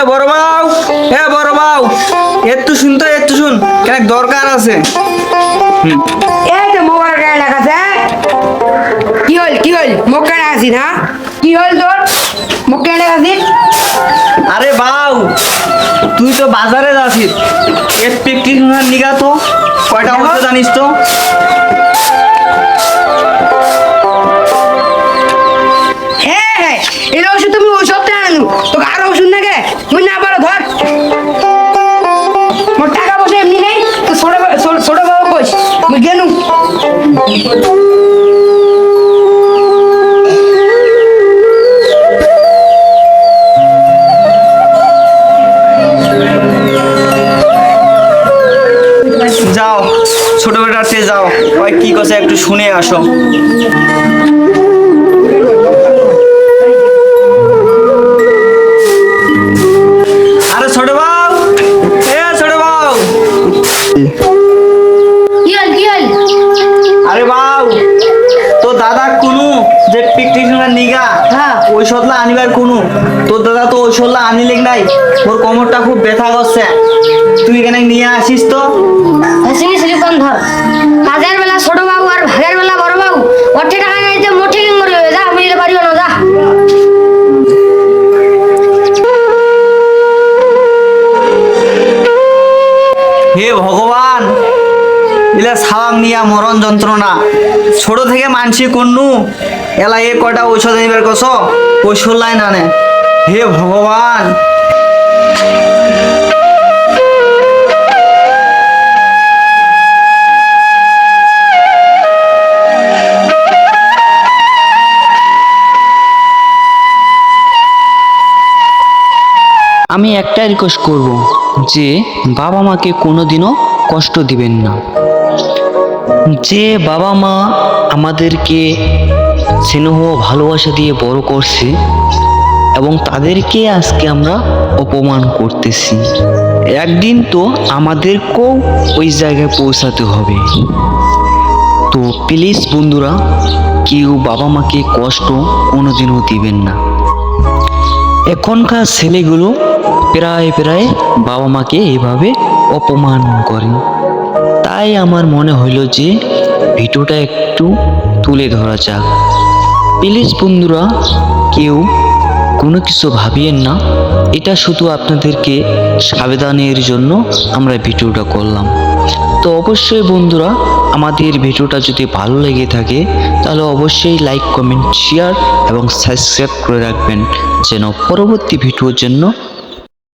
এ বড় বাউ এ বড় বাউ একটু শুন তো একটু শুন কেন দরকার আছে? এই তো মোবাইল গায়ে লাগাছে? কি হল কি হল? মোকানে আছি না কি হল তোর? মোকানে আছি আরে বাউ তুই তো বাজারে যাচ্ছিস। এক পেকটি নিগা তো? কয়টা জানিস তো? মুই না পারো, ধর। মোর টাকা পয়সা এমনি নেই যাও, ছোট বেটাতে যাও। ওই কি কথা একটু শুনে আসো। ছোট আরে বাউ তো দাদা কুনু যে পিকনিক নিগা হ্যাঁ। ঔষধলা আনিবার কুনু তোর দাদা তো ঔষধলা আনিলেক নাই ওর কোমরটা খুব ব্যথা করছে। তুই এখানে নিয়ে আসিস তো? হে ভগবান এলা সাবাং নিয়া মরণ যন্ত্রণা। ছোট থেকে মানছি কন্নু এলা এ কটা ঔষধ নিবার কস ঔষধ লাইন আনে। হে ভগবান আমি একটাই রিকোয়েস্ট করব যে বাবা মাকে কোনোদিনও কষ্ট দিবেন না। যে বাবা মা আমাদেরকে স্নেহ, ভালোবাসা দিয়ে বড় করছে এবং তাদেরকে আজকে আমরা অপমান করতেছি। একদিন তো আমাদেরকেও ওই জায়গায় পৌঁছাতে হবে। তো প্লিজ বন্ধুরা, কেউ বাবা মাকে কষ্ট কোনোদিনও দিবেন না। এখনকার ছেলেগুলো প্রায় প্রায় বাবা মাকে এভাবে অপমান করে। তাই আমার মনে হইল যে ভিডিওটা একটু তুলে ধরা যাক। প্লিজ বন্ধুরা, কেউ কোনো কিছু ভাবিয়েন না। এটা শুধু আপনাদেরকে সাবধানের জন্য আমরা ভিডিওটা করলাম। তো অবশ্যই বন্ধুরা, আমাদের ভিডিওটা যদি ভালো লেগে থাকে, তাহলে অবশ্যই লাইক, কমেন্ট শেয়ার এবং সাবস্ক্রাইব করে রাখবেন, যেন পরবর্তী ভিডিওর জন্য